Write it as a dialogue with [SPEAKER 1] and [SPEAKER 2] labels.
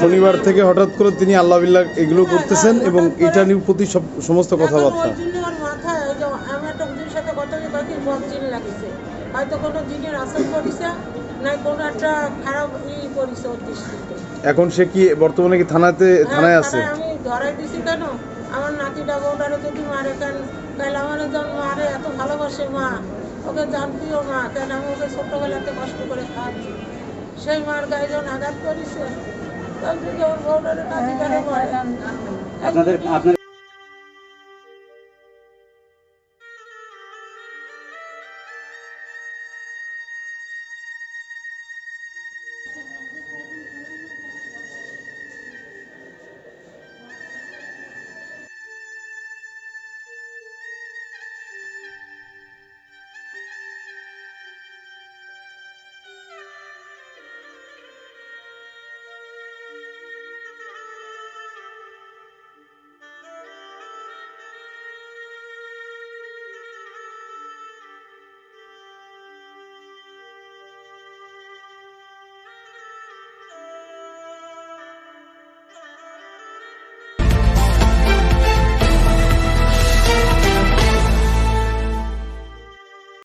[SPEAKER 1] শনিবার থেকে হঠাৎ করে তিনি আল্লাহ বিল্লাহ এগুলো করতেছেন এবং এটা নিয়ে প্রতি সব সমস্ত কথাবার্তা।
[SPEAKER 2] এখন
[SPEAKER 1] সে কি বর্তমানে কি থানাতে থানায়
[SPEAKER 2] হ্যাঁ,
[SPEAKER 1] আছে?
[SPEAKER 2] আমি ধরাই দিছি কেন? আমার নাতিটা বউটারে যদি মারে কেন? তাহলে আমার যখন মারে এত ভালোবাসে মা। ওকে জানতিও মা কেন আমি ওকে ছোট্টবেলাতে কষ্ট করে খাচ্ছি সেই মার গায়ে যখন আঘাত করিস ওর বউটারে কাজে মারে
[SPEAKER 3] আপনাদের আপনার